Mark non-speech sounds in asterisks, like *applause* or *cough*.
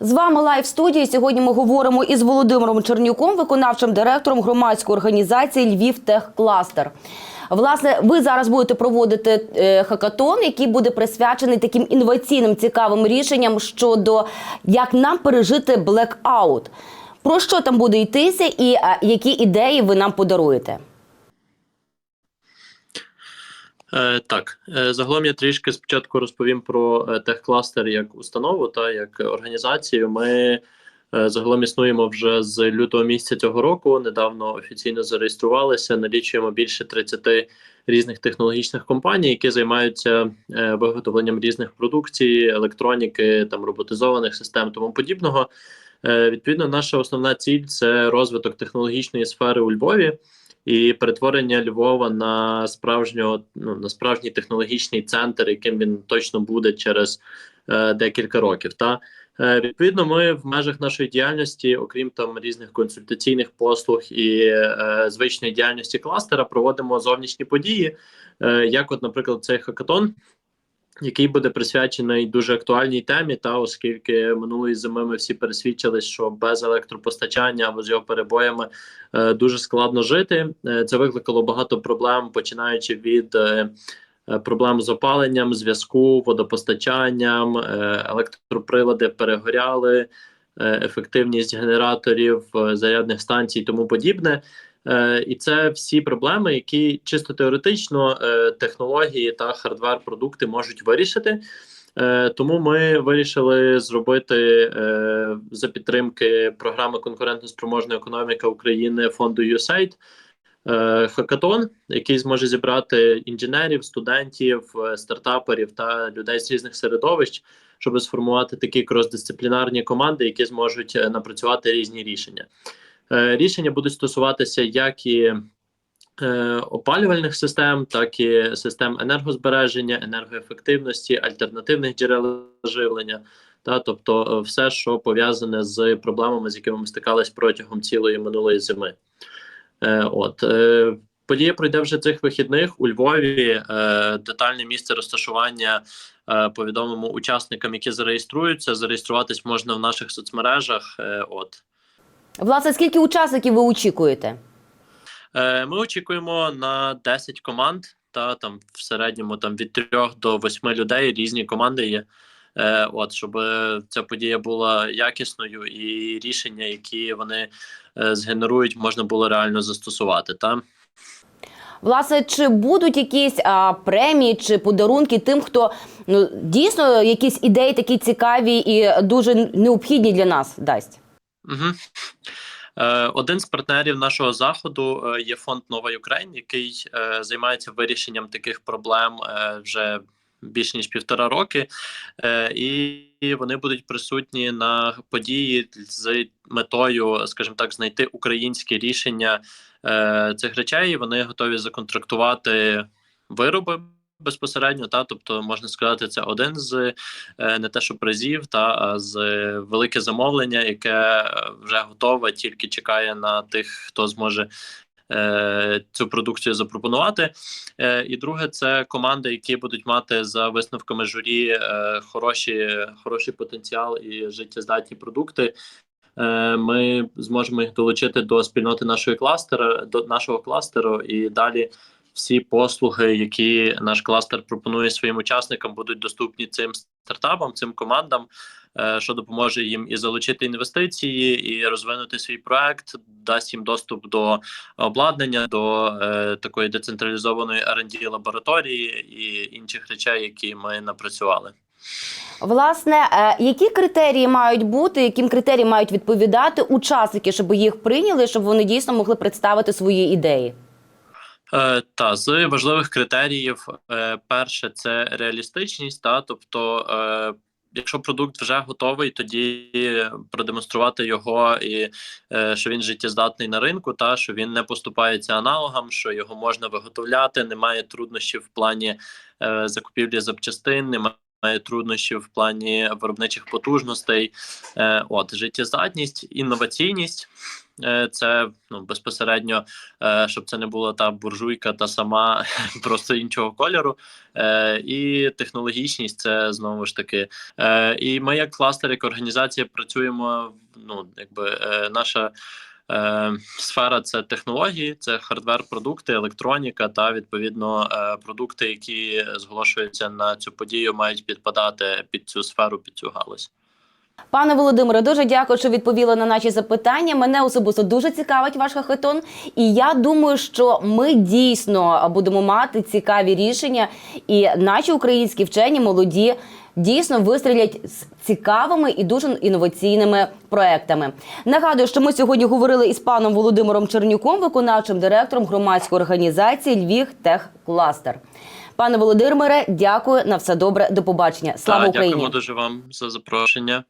З вами лайв студії. Сьогодні ми говоримо із Володимиром Чернюком, виконавчим директором громадської організації Львів Тех Кластер. Власне, ви зараз будете проводити е, хакатон, який буде присвячений таким інноваційним цікавим рішенням щодо як нам пережити блекаут. Про що там буде йтися, і е, які ідеї ви нам подаруєте? Е, так, е, загалом я трішки спочатку розповім про е, техкластер як установу та як організацію. Ми загалом існуємо вже з лютого місяця цього року. Недавно офіційно зареєструвалися. Налічуємо більше 30 різних технологічних компаній, які займаються виготовленням різних продукцій, електроніки, там роботизованих систем, тому подібного. Відповідно, наша основна ціль це розвиток технологічної сфери у Львові і перетворення Львова на справжнього ну на справжній технологічний центр, яким він точно буде через е, декілька років. Та е, відповідно, ми в межах нашої діяльності, окрім там різних консультаційних послуг і е, звичної діяльності кластера, проводимо зовнішні події, е, як, от, наприклад, цей хакатон. Який буде присвячений дуже актуальній темі, та оскільки минулої зими ми всі пересвідчились, що без електропостачання або з його перебоями е, дуже складно жити. Е, це викликало багато проблем, починаючи від е, е, проблем з опаленням, зв'язку, водопостачанням, е, електроприлади перегоряли, е, ефективність генераторів, е, зарядних станцій, і тому подібне. Е, і це всі проблеми, які чисто теоретично е, технології та хардвер-продукти можуть вирішити. Е, тому ми вирішили зробити за підтримки програми конкурентно-спроможна економіка України фонду USAID хакатон, який зможе зібрати інженерів, студентів, стартаперів та людей з різних середовищ, щоб сформувати такі крос-дисциплінарні команди, які зможуть напрацювати різні рішення. Е, Рішення будуть стосуватися як і е, опалювальних систем, так і систем енергозбереження, енергоефективності, альтернативних джерел живлення. Та, тобто, е, все, що пов'язане з проблемами, з якими ми стикались протягом цілої минулої зими. От подія пройде вже цих вихідних у Львові. Детальне місце розташування повідомимо учасникам, які зареєструються. Зареєструватись можна в наших соцмережах. От Власне, скільки учасників ви очікуєте? Е, Ми очікуємо на 10 команд, та там в середньому там від 3 до 8 людей різні команди є. Е, От щоб ця подія була якісною і рішення, які вони е, згенерують, можна було реально застосувати. Та Власне, чи будуть якісь а, премії чи подарунки тим, хто ну дійсно якісь ідеї такі цікаві і дуже необхідні для нас дасть? Угу. Один з партнерів нашого заходу е, є фонд Нова Україн, який е, займається вирішенням таких проблем вже більш ніж півтора роки, і вони будуть присутні на події з метою, скажімо так, знайти українське рішення цих речей. Вони готові законтрактувати вироби. Безпосередньо, та тобто можна сказати, це один з е, не те, що призів, та а з е, велике замовлення, яке е, вже готове, тільки чекає на тих, хто зможе цю продукцію запропонувати. І друге, це команди, які будуть мати за висновками журі хороші, хороший потенціал і життєздатні продукти. Ми зможемо їх долучити до спільноти нашої кластера, до нашого кластеру, і далі всі послуги, які наш кластер пропонує своїм учасникам, будуть доступні цим стартапам, цим командам, е, що допоможе їм і залучити інвестиції, і розвинути свій проект, дасть їм доступ до обладнання, до е, такої децентралізованої R&D лабораторії і інших речей, які ми напрацювали. Власне, е, які критерії мають бути, яким критеріям мають відповідати учасники, щоб їх прийняли, щоб вони дійсно могли представити свої ідеї? Е, та з важливих критеріїв, е, перше це реалістичність, та тобто, е, якщо продукт вже готовий, тоді продемонструвати його і що він життєздатний на ринку, та що він не поступається аналогам, що його можна виготовляти, немає труднощів в плані закупівлі запчастин, немає має труднощів в плані виробничих потужностей. Е, От життєздатність, інноваційність. Е, Це ну безпосередньо, е, щоб це не була та буржуйка, та сама *laughs* просто іншого кольору. І технологічність це знову ж таки. І ми, як кластер, як організація, працюємо. Ну, якби наша е, сфера це технології, це хардвер, продукти, електроніка та відповідно е, продукти, які зголошуються на цю подію, мають підпадати під цю сферу, під цю галузь. Пане Володимире, дуже дякую, що відповіли на наші запитання. Мене особисто дуже цікавить ваш хакатон, і я думаю, що ми дійсно будемо мати цікаві рішення, і наші українські вчені молоді дійсно вистрілять з цікавими і дуже інноваційними проектами. Нагадую, що ми сьогодні говорили із паном Володимиром Чернюком, виконавчим директором громадської організації Львів Техкластер. Пане Володимире, дякую на все добре. До побачення. Слава Та, Україні! Дякуємо дуже вам за запрошення.